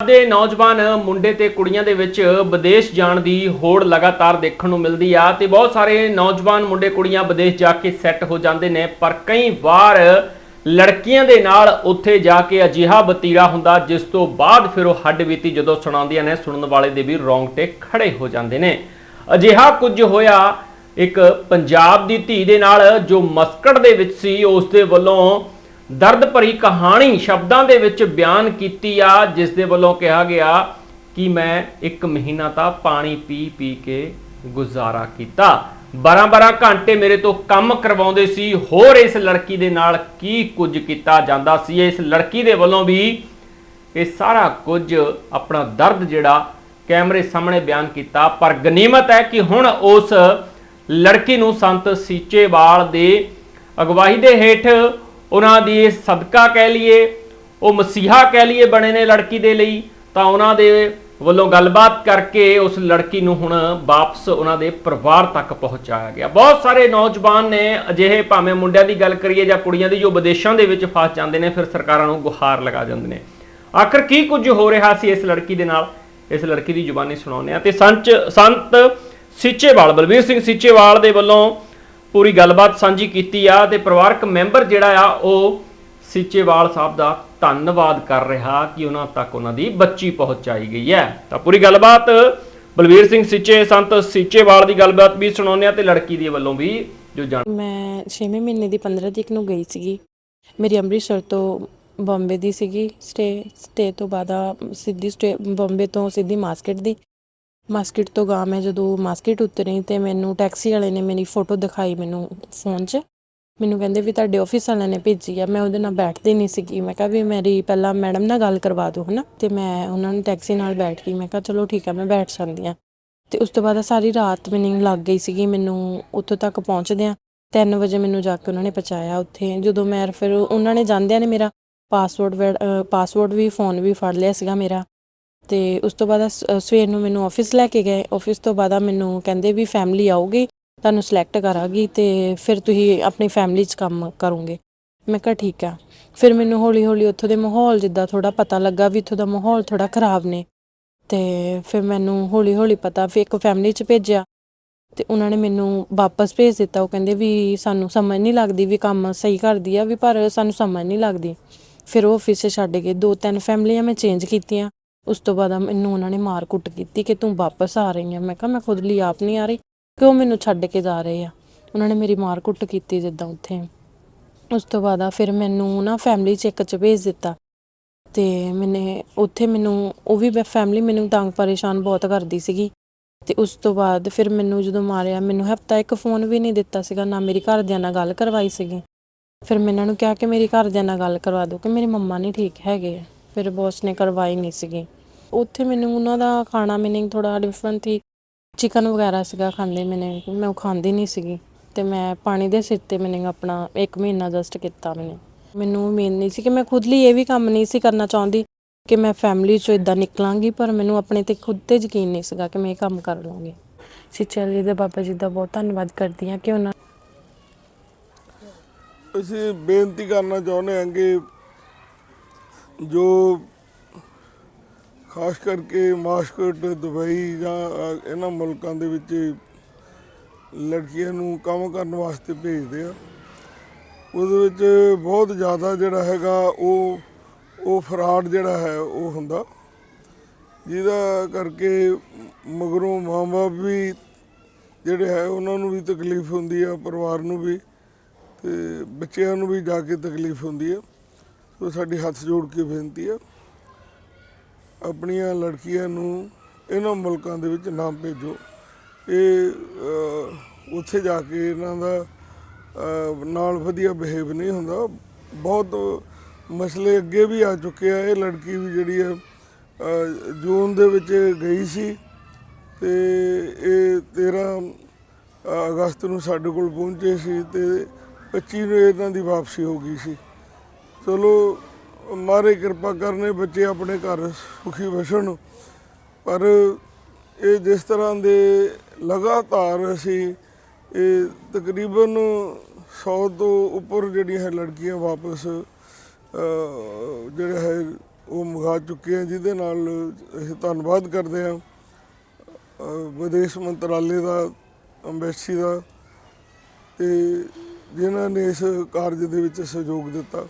ਦੇ ਨੌਜਵਾਨ ਮੁੰਡੇ ਤੇ ਕੁੜੀਆਂ ਦੇ ਵਿੱਚ ਵਿਦੇਸ਼ ਜਾਣ ਦੀ ਹੋੜ ਲਗਾਤਾਰ ਦੇਖਣ ਨੂੰ ਮਿਲਦੀ ਆ ਤੇ ਬਹੁਤ ਸਾਰੇ ਨੌਜਵਾਨ ਮੁੰਡੇ ਕੁੜੀਆਂ ਵਿਦੇਸ਼ ਜਾ ਕੇ ਸੈੱਟ ਹੋ ਜਾਂਦੇ ਨੇ, ਪਰ ਕਈ ਵਾਰ ਲੜਕੀਆਂ ਦੇ ਨਾਲ ਉੱਥੇ ਜਾ ਕੇ ਅਜਿਹਾ ਬਤੀਰਾ ਹੁੰਦਾ, ਜਿਸ ਤੋਂ ਬਾਅਦ ਫਿਰ ਉਹ ਹੱਡ ਬੀਤੀ ਜਦੋਂ ਸੁਣਾਉਂਦੀਆਂ ਨੇ, ਸੁਣਨ ਵਾਲੇ ਦੇ ਵੀ ਰੌਂਗਟੇ ਖੜੇ ਹੋ ਜਾਂਦੇ ਨੇ। ਅਜਿਹਾ ਕੁਝ ਹੋਇਆ, ਇੱਕ ਪੰਜਾਬ ਦੀ ਧੀ ਦੇ ਨਾਲ ਜੋ ਮਸਕਟ ਦੇ ਵਿੱਚ ਸੀ, ਉਸ ਦੇ ਵੱਲੋਂ ਦਰਦ ਭਰੀ ਕਹਾਣੀ ਸ਼ਬਦਾਂ ਦੇ ਵਿੱਚ ਬਿਆਨ ਕੀਤੀ ਆ, ਜਿਸ ਦੇ ਵੱਲੋਂ ਕਿਹਾ ਗਿਆ ਕਿ ਮੈਂ ਇੱਕ ਮਹੀਨਾ ਤਾਂ ਪਾਣੀ ਪੀ ਪੀ ਕੇ ਗੁਜ਼ਾਰਾ ਕੀਤਾ। 12-12 ਘੰਟੇ ਮੇਰੇ ਤੋਂ ਕੰਮ ਕਰਵਾਉਂਦੇ ਸੀ, ਹੋਰ ਇਸ ਲੜਕੀ ਦੇ ਨਾਲ ਕੀ ਕੁਝ ਕੀਤਾ ਜਾਂਦਾ ਸੀ? ਇਸ ਲੜਕੀ ਦੇ ਵੱਲੋਂ ਵੀ ਇਹ ਸਾਰਾ ਕੁਝ ਆਪਣਾ ਦਰਦ ਜਿਹੜਾ ਕੈਮਰੇ ਸਾਹਮਣੇ ਬਿਆਨ ਕੀਤਾ। ਪਰ ਗਨੀਮਤ ਹੈ ਕਿ ਹੁਣ ਉਸ ਲੜਕੀ ਨੂੰ ਸੰਤ ਸੀਚੇਵਾਲ ਦੇ ਅਗਵਾਈ ਦੇ ਹੇਠ ਉਹਨਾਂ ਦੀ ਸਦਕਾ ਕਹਿ ਲਈਏ, ਉਹ ਮਸੀਹਾ ਕਹਿ ਲਈਏ ਬਣੇ ਨੇ ਲੜਕੀ ਦੇ ਲਈ, ਤਾਂ ਉਹਨਾਂ ਦੇ ਵੱਲੋਂ ਗੱਲਬਾਤ ਕਰਕੇ ਉਸ ਲੜਕੀ ਨੂੰ ਹੁਣ ਵਾਪਸ ਉਹਨਾਂ ਦੇ ਪਰਿਵਾਰ ਤੱਕ ਪਹੁੰਚਾਇਆ ਗਿਆ। ਬਹੁਤ ਸਾਰੇ ਨੌਜਵਾਨ ਨੇ ਅਜਿਹੇ ਭਾਵੇਂ ਮੁੰਡਿਆਂ ਦੀ ਗੱਲ ਕਰੀਏ ਜਾਂ ਕੁੜੀਆਂ ਦੀ, ਜੋ ਵਿਦੇਸ਼ਾਂ ਦੇ ਵਿੱਚ ਫਸ ਜਾਂਦੇ ਨੇ, ਫਿਰ ਸਰਕਾਰਾਂ ਨੂੰ ਗੁਹਾਰ ਲਗਾ ਜਾਂਦੇ ਨੇ। ਆਖਰ ਕੀ ਕੁਝ ਹੋ ਰਿਹਾ ਸੀ ਇਸ ਲੜਕੀ ਦੇ ਨਾਲ? ਇਸ ਲੜਕੀ ਦੀ ਜ਼ੁਬਾਨੀ ਸੁਣਾਉਂਦੇ ਆ ਤੇ ਸੰਚ, ਸੰਤ ਸਿੱਚੇਵਾਲ, ਬਲਵੀਰ ਸਿੰਘ ਸਿੱਚੇਵਾਲ ਦੇ ਵੱਲੋਂ ਪੂਰੀ ਗੱਲਬਾਤ ਸਾਂਝੀ ਕੀਤੀ ਆ ਤੇ ਪਰਿਵਾਰਕ ਮੈਂਬਰ ਜਿਹੜਾ ਆ ਉਹ ਸਿੱਚੇਵਾਲ ਸਾਹਿਬ ਦਾ ਧੰਨਵਾਦ ਕਰ ਰਿਹਾ ਕਿ ਉਹਨਾਂ ਤੱਕ ਉਹਨਾਂ ਦੀ ਬੱਚੀ ਪਹੁੰਚਾਈ ਗਈ ਹੈ। ਤਾਂ ਪੂਰੀ ਗੱਲਬਾਤ ਬਲਵੀਰ ਸਿੰਘ ਸਿੱਚੇ, ਸੰਤ ਸਿੱਚੇਵਾਲ ਦੀ ਗੱਲਬਾਤ ਵੀ ਸੁਣਾਉਂਦੇ ਆ ਤੇ ਲੜਕੀ ਦੇ ਵੱਲੋਂ ਵੀ ਜੋ ਜਾਣ ਮੈਂ 6ਵੇਂ ਮਹੀਨੇ ਦੀ 15 ਤਰੀਕ ਨੂੰ ਗਈ ਸੀਗੀ। ਮੇਰੀ ਅੰਮ੍ਰਿਤਸਰ ਤੋਂ ਬੰਬੇ ਦੀ ਸੀਗੀ। ਸਟੇ ਸਟੇ ਤੋਂ ਬਾਅਦ ਸਿੱਧੀ ਸਟੇ ਬੰਬੇ ਤੋਂ ਸਿੱਧੀ ਮਾਸਕਟ ਦੀ। ਮਾਸਕਟ ਤੋਂ ਗਾਂ ਮੈਂ ਜਦੋਂ ਮਾਸਕਟ ਉਤਰੀ ਤੇ ਮੈਨੂੰ ਟੈਕਸੀ ਵਾਲੇ ਨੇ ਮੇਰੀ ਫੋਟੋ ਦਿਖਾਈ ਮੈਨੂੰ ਫੋਨ 'ਚ। ਮੈਨੂੰ ਕਹਿੰਦੇ ਵੀ ਤੁਹਾਡੇ ਆਫਿਸ ਵਾਲਿਆਂ ਨੇ ਭੇਜੀ ਆ, ਮੈਂ ਉਹਦੇ ਨਾਲ ਬੈਠਦੀ ਨਹੀਂ ਸੀਗੀ। ਮੈਂ ਕਿਹਾ ਵੀ ਮੇਰੀ ਪਹਿਲਾਂ ਮੈਡਮ ਨਾਲ ਗੱਲ ਕਰਵਾ ਦਿਓ, ਹਨਾ। ਤੇ ਮੈਂ ਉਹਨਾਂ ਨੂੰ ਟੈਕਸੀ ਨਾਲ ਬੈਠ ਗਈ, ਮੈਂ ਕਿਹਾ ਚਲੋ ਠੀਕ ਆ, ਮੈਂ ਬੈਠ ਜਾਂਦੀ ਆ। ਤੇ ਉਸ ਤੋਂ ਬਾਅਦ ਸਾਰੀ ਰਾਤ ਮੈਨੂੰ ਲੱਗ ਗਈ ਸੀਗੀ, ਮੈਨੂੰ ਉੱਥੋਂ ਤੱਕ ਪਹੁੰਚਦਿਆਂ 3 ਵਜੇ ਮੈਨੂੰ ਜਾ ਕੇ ਉਹਨਾਂ ਨੇ ਪਹੁੰਚਾਇਆ ਉੱਥੇ। ਜਦੋਂ ਮੈਂ ਫਿਰ ਉਹਨਾਂ ਨੇ ਜਾਂਦਿਆਂ ਨੇ ਮੇਰਾ ਪਾਸਵਰਡ ਪਾਸਵਰਡ ਵੀ, ਫੋਨ ਵੀ ਫੜ ਲਿਆ ਸੀਗਾ ਮੇਰਾ। ਤੇ ਉਸ ਤੋਂ ਬਾਅਦ ਸਵੇਰ ਨੂੰ ਮੈਨੂੰ ਆਫਿਸ ਲੈ ਕੇ ਗਏ। ਆਫਿਸ ਤੋਂ ਬਾਅਦ ਮੈਨੂੰ ਕਹਿੰਦੇ ਵੀ ਫੈਮਿਲੀ ਆਊਗੀ ਤੁਹਾਨੂੰ ਸਿਲੈਕਟ ਕਰਾਂਗੀ ਤੇ ਫਿਰ ਤੁਸੀਂ ਆਪਣੀ ਫੈਮਿਲੀ 'ਚ ਕੰਮ ਕਰੋਗੇ। ਮੈਂ ਕਿਹਾ ਠੀਕ ਆ। ਫਿਰ ਮੈਨੂੰ ਹੌਲੀ ਹੌਲੀ ਉੱਥੋਂ ਦੇ ਮਾਹੌਲ ਜਿੱਦਾਂ ਥੋੜਾ ਪਤਾ ਲੱਗਾ ਵੀ ਇੱਥੋਂ ਦਾ ਮਾਹੌਲ ਥੋੜਾ ਖਰਾਬ ਨੇ। ਤੇ ਫਿਰ ਮੈਨੂੰ ਹੌਲੀ ਹੌਲੀ ਪਤਾ, ਫਿਰ ਇੱਕ ਫੈਮਿਲੀ 'ਚ ਭੇਜਿਆ ਤੇ ਉਹਨਾਂ ਨੇ ਮੈਨੂੰ ਵਾਪਸ ਭੇਜ ਦਿੱਤਾ। ਉਹ ਕਹਿੰਦੇ ਵੀ ਸਾਨੂੰ ਸਮਝ ਨਹੀਂ ਲੱਗਦੀ ਵੀ ਕੰਮ ਸਹੀ ਕਰਦੀ ਆ ਵੀ ਪਰ ਸਾਨੂੰ ਸਮਝ ਨਹੀਂ ਲੱਗਦੀ। ਫਿਰ ਉਹ ਆਫਿਸ 'ਚ ਛੱਡ ਗਏ ਦੋ ਤਿੰਨ ਫੈਮਲੀਆਂ ਮੈਂ ਚੇਂਜ ਕੀਤੀਆਂ। ਉਸ ਤੋਂ ਬਾਅਦ ਮੈਨੂੰ ਉਹਨਾਂ ਨੇ ਮਾਰ ਕੁੱਟ ਕੀਤੀ ਕਿ ਤੂੰ ਵਾਪਸ ਆ ਰਹੀ ਆ। ਮੈਂ ਕਿਹਾ, ਮੈਂ ਖੁਦ ਲਈ ਆਪ ਨਹੀਂ ਆ ਰਹੀ। ਕਿ ਉਹ ਮੈਨੂੰ ਛੱਡ ਕੇ ਜਾ ਰਹੇ ਆ? ਉਹਨਾਂ ਨੇ ਮੇਰੀ ਮਾਰ ਕੁੱਟ ਕੀਤੀ ਜਿੱਦਾਂ ਉੱਥੇ। ਉਸ ਤੋਂ ਬਾਅਦ ਆ ਫਿਰ ਮੈਨੂੰ ਨਾ ਫੈਮਿਲੀ ਚੈੱਕ ਚ ਭੇਜ ਦਿੱਤਾ ਤੇ ਮੈਨੇ ਉੱਥੇ ਮੈਨੂੰ, ਉਹ ਵੀ ਫੈਮਿਲੀ ਮੈਨੂੰ ਤੰਗ ਪਰੇਸ਼ਾਨ ਬਹੁਤ ਕਰਦੀ ਸੀਗੀ। ਤੇ ਉਸ ਤੋਂ ਬਾਅਦ ਫਿਰ ਮੈਨੂੰ ਜਦੋਂ ਮਾਰਿਆ, ਮੈਨੂੰ ਹਫਤਾ ਇੱਕ ਫੋਨ ਵੀ ਨਹੀਂ ਦਿੱਤਾ ਸੀਗਾ, ਨਾ ਮੇਰੀ ਘਰਦਿਆਂ ਨਾਲ ਗੱਲ ਕਰਵਾਈ ਸੀਗੀ। ਫਿਰ ਮੈਂ ਇਹਨਾਂ ਨੂੰ ਕਿਹਾ ਕਿ ਮੇਰੀ ਘਰਦਿਆਂ ਨਾਲ ਗੱਲ ਕਰਵਾ ਦਿਓ, ਕਿ ਮੇਰੀ ਮੰਮਾ ਨਹੀਂ ਠੀਕ ਹੈਗੇ ਫਿਰ ਬੌਸ ਨੇ ਕਰਵਾਈ ਨਹੀਂ ਸੀਗੀ। ਉੱਥੇ ਮੈਨੂੰ ਉਹਨਾਂ ਦਾ ਖਾਣਾ ਮੈਨੂੰ ਥੋੜਾ ਡਿਫਰੈਂਟ ਸੀ। ਚਿਕਨ ਵਗੈਰਾ ਸੀਗਾ ਖਾਂਦੇ ਮੈਨੇ ਮੈਂ ਉਹ ਖਾਂਦੀ ਨਹੀਂ ਸੀਗੀ। ਤੇ ਮੈਂ ਪਾਣੀ ਦੇ ਸਿਰ ਤੇ ਮੈਨੇ ਆਪਣਾ 1 ਮਹੀਨਾ ਜਸਟ ਕੀਤਾ ਮੈਨੇ। ਮੈਨੂੰ ਉਮੀਦ ਨਹੀਂ ਸੀ ਕਿ ਮੈਂ ਖੁਦ ਲਈ ਇਹ ਵੀ ਕੰਮ ਨਹੀਂ ਸੀ ਕਰਨਾ ਚਾਹੁੰਦੀ ਕਿ ਮੈਂ ਫੈਮਿਲੀ ਚੋਂ ਇਦਾਂ ਨਿਕਲਾਂਗੀ, ਪਰ ਮੈਨੂੰ ਆਪਣੇ ਤੇ ਖੁਦ ਤੇ ਯਕੀਨ ਨਹੀਂ ਸੀਗਾ ਕਿ ਮੈਂ ਇਹ ਕੰਮ ਕਰ ਲਵਾਂਗੀ। ਸਿੱਚਲ ਜੀ ਦੇ ਬਾਬਾ ਜੀ ਦਾ ਬਹੁਤ ਧੰਨਵਾਦ ਕਰਦੀ ਹਾਂ ਕਿ ਉਹਨਾਂ ਅਸੀਂ ਬੇਨਤੀ ਕਰਨਾ ਚਾਹੁੰਦੇ ਹਾਂ ਕਿ ਜੋ ਖਾਸ ਕਰਕੇ ਮਾਸਕਟ, ਦੁਬਈ ਜਾਂ ਇਹਨਾਂ ਮੁਲਕਾਂ ਦੇ ਵਿੱਚ ਲੜਕੀਆਂ ਨੂੰ ਕੰਮ ਕਰਨ ਵਾਸਤੇ ਭੇਜਦੇ ਆ। ਉਹਦੇ ਵਿੱਚ ਬਹੁਤ ਜ਼ਿਆਦਾ ਜਿਹੜਾ ਹੈਗਾ ਉਹ ਉਹ ਫਰਾਡ ਜਿਹੜਾ ਹੈ, ਉਹ ਹੁੰਦਾ। ਜਿਹਦਾ ਕਰਕੇ ਮਗਰੋਂ ਮਾਂ-ਬਾਪ ਵੀ ਜਿਹੜੇ ਹੈ, ਉਹਨਾਂ ਨੂੰ ਵੀ ਤਕਲੀਫ ਹੁੰਦੀ ਆ, ਪਰਿਵਾਰ ਨੂੰ ਵੀ, ਤੇ ਬੱਚਿਆਂ ਨੂੰ ਵੀ ਜਾ ਕੇ ਤਕਲੀਫ ਹੁੰਦੀ ਆ। ਸੋ ਸਾਡੀ ਹੱਥ ਜੋੜ ਕੇ ਬੇਨਤੀ ਆ। ਆਪਣੀਆਂ ਲੜਕੀਆਂ ਨੂੰ ਇਹਨਾਂ ਮੁਲਕਾਂ ਦੇ ਵਿੱਚ ਨਾ ਭੇਜੋ। ਇਹ ਉੱਥੇ ਜਾ ਕੇ ਇਹਨਾਂ ਦਾ ਨਾਲ ਵਧੀਆ ਬਿਹੇਵ ਨਹੀਂ ਹੁੰਦਾ। ਬਹੁਤ ਮਸਲੇ ਅੱਗੇ ਵੀ ਆ ਚੁੱਕੇ ਆ। ਇਹ ਲੜਕੀ ਵੀ ਜਿਹੜੀ ਹੈ ਜੂਨ ਦੇ ਵਿੱਚ ਗਈ ਸੀ ਤੇ ਇਹ 13 ਅਗਸਤ ਨੂੰ ਸਾਡੇ ਕੋਲ ਪਹੁੰਚੇ ਸੀ ਤੇ 25 ਨੂੰ ਇਹਨਾਂ ਦੀ ਵਾਪਸੀ ਹੋ ਗਈ ਸੀ। ਚਲੋ ਮਾਰੇ ਕਿਰਪਾ ਕਰਨੇ ਬੱਚੇ ਆਪਣੇ ਘਰ ਸੁਖੀ ਵਸਣ। ਪਰ ਇਹ ਜਿਸ ਤਰ੍ਹਾਂ ਦੇ ਲਗਾਤਾਰ ਅਸੀਂ ਇਹ ਤਕਰੀਬਨ 100 ਤੋਂ ਉੱਪਰ ਜਿਹੜੀਆਂ ਹੈ ਲੜਕੀਆਂ ਵਾਪਸ ਜਿਹੜਾ ਹੈ ਉਹ ਮੰਗਾ ਚੁੱਕੇ ਆ, ਜਿਹਦੇ ਨਾਲ ਅਸੀਂ ਧੰਨਵਾਦ ਕਰਦੇ ਹਾਂ ਵਿਦੇਸ਼ ਮੰਤਰਾਲੇ ਦਾ ਅੰਬੈਸੀ ਦਾ ਤੇ ਜਿਨ੍ਹਾਂ ਨੇ ਇਸ ਕਾਰਜ ਦੇ ਵਿੱਚ ਸਹਿਯੋਗ ਦਿੱਤਾ।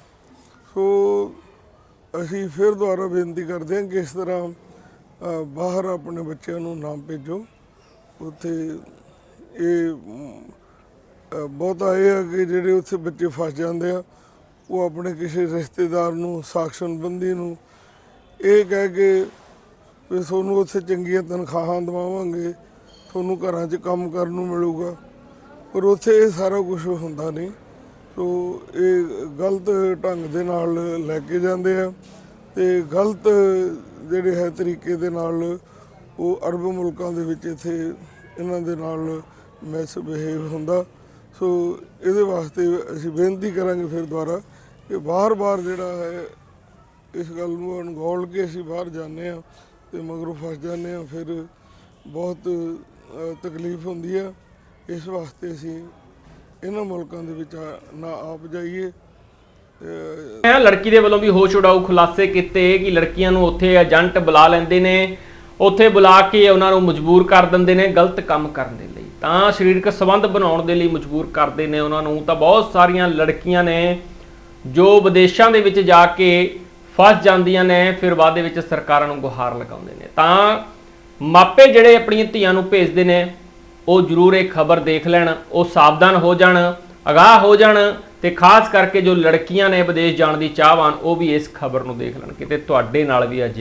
ਸੋ ਅਸੀਂ ਫਿਰ ਦੁਬਾਰਾ ਬੇਨਤੀ ਕਰਦੇ ਹਾਂ ਕਿ ਇਸ ਤਰ੍ਹਾਂ ਬਾਹਰ ਆਪਣੇ ਬੱਚਿਆਂ ਨੂੰ ਨਾ ਭੇਜੋ। ਉੱਥੇ ਇਹ ਬਹੁਤਾ ਇਹ ਹੈ ਕਿ ਜਿਹੜੇ ਉੱਥੇ ਬੱਚੇ ਫਸ ਜਾਂਦੇ ਆ, ਉਹ ਆਪਣੇ ਕਿਸੇ ਰਿਸ਼ਤੇਦਾਰ ਨੂੰ ਸਾਖਸ਼ਨਬੰਦੀ ਨੂੰ ਇਹ ਕਹਿ ਕੇ ਵੀ ਤੁਹਾਨੂੰ ਉੱਥੇ ਚੰਗੀਆਂ ਤਨਖਾਹਾਂ ਦਵਾਵਾਂਗੇ, ਤੁਹਾਨੂੰ ਘਰਾਂ 'ਚ ਕੰਮ ਕਰਨ ਨੂੰ ਮਿਲੂਗਾ। ਪਰ ਉੱਥੇ ਇਹ ਸਾਰਾ ਕੁਝ ਹੁੰਦਾ ਨਹੀਂ। ਸੋ ਇਹ ਗਲਤ ਢੰਗ ਦੇ ਨਾਲ ਲੈ ਕੇ ਜਾਂਦੇ ਆ ਤੇ ਗਲਤ ਜਿਹੜੇ ਹੈ ਤਰੀਕੇ ਦੇ ਨਾਲ ਉਹ ਅਰਬ ਮੁਲਕਾਂ ਦੇ ਵਿੱਚ ਇੱਥੇ ਇਹਨਾਂ ਦੇ ਨਾਲ ਮੈਸ ਬਿਹੇਵ ਹੁੰਦਾ। ਸੋ ਇਹਦੇ ਵਾਸਤੇ ਅਸੀਂ ਬੇਨਤੀ ਕਰਾਂਗੇ ਫਿਰ ਦੁਬਾਰਾ ਕਿ ਬਾਰ-ਬਾਰ ਜਿਹੜਾ ਹੈ ਇਸ ਗੱਲ ਨੂੰ ਅਣਗੌਲ ਕੇ ਅਸੀਂ ਬਾਹਰ ਜਾਂਦੇ ਆ ਤੇ ਮਗਰੋਂ ਫਸ ਜਾਂਦੇ ਆ ਫਿਰ ਬਹੁਤ ਤਕਲੀਫ ਹੁੰਦੀ ਆ। ਇਸ ਵਾਸਤੇ ਅਸੀਂ ਇਹਨਾਂ ਮੁਲਕਾਂ ਦੇ ਵਿੱਚ ਨਾ ਆਪ ਜਾਈਏ, ਤੇ ਇਹ ਲੜਕੀ ਦੇ ਵੱਲੋਂ ਵੀ ਹੋਸ਼ ਉਡਾਊ, ਖੁਲਾਸੇ ਕੀਤੇ ਕਿ ਲੜਕੀਆਂ ਨੂੰ ਉੱਥੇ ਏਜੰਟ ਬੁਲਾ ਲੈਂਦੇ ਨੇ, ਉੱਥੇ ਬੁਲਾ ਕੇ ਉਹਨਾਂ ਨੂੰ ਮਜਬੂਰ ਕਰ ਦਿੰਦੇ ਨੇ, ਗਲਤ ਕੰਮ ਕਰਨ ਦੇ ਲਈ। ਤਾਂ ਸਰੀਰਕ ਸੰਬੰਧ ਬਣਾਉਣ ਦੇ ਲਈ ਮਜਬੂਰ ਕਰਦੇ ਨੇ ਉਹਨਾਂ ਨੂੰ। ਤਾਂ ਬਹੁਤ ਸਾਰੀਆਂ ਲੜਕੀਆਂ ਨੇ ਜੋ ਵਿਦੇਸ਼ਾਂ ਦੇ ਵਿੱਚ ਜਾ ਕੇ ਫਸ ਜਾਂਦੀਆਂ ਨੇ, ਫਿਰ ਬਾਅਦ ਦੇ ਵਿੱਚ ਸਰਕਾਰਾਂ ਨੂੰ ਗੁਹਾਰ ਲਗਾਉਂਦੇ ਨੇ। ਤਾਂ ਮਾਪੇ ਜਿਹੜੇ ਆਪਣੀਆਂ ਧੀਆਂ ਨੂੰ ਭੇਜਦੇ ਨੇ ਉਹ ਜ਼ਰੂਰ ਇਹ ਖਬਰ ਦੇਖ ਲੈਣ, ਉਹ ਸਾਵਧਾਨ ਹੋ ਜਾਣ, ਅਗਾਹ ਹੋ ਜਾਣ ਤੇ ਖਾਸ ਕਰਕੇ ਜੋ ਲੜਕੀਆਂ ਨੇ ਵਿਦੇਸ਼ ਜਾਣ ਦੀ ਚਾਹਵਾਨ, ਉਹ ਵੀ ਇਸ ਖਬਰ ਨੂੰ ਦੇਖ ਲੈਣ, ਕਿਤੇ ਤੁਹਾਡੇ ਨਾਲ ਵੀ ਅੱਜ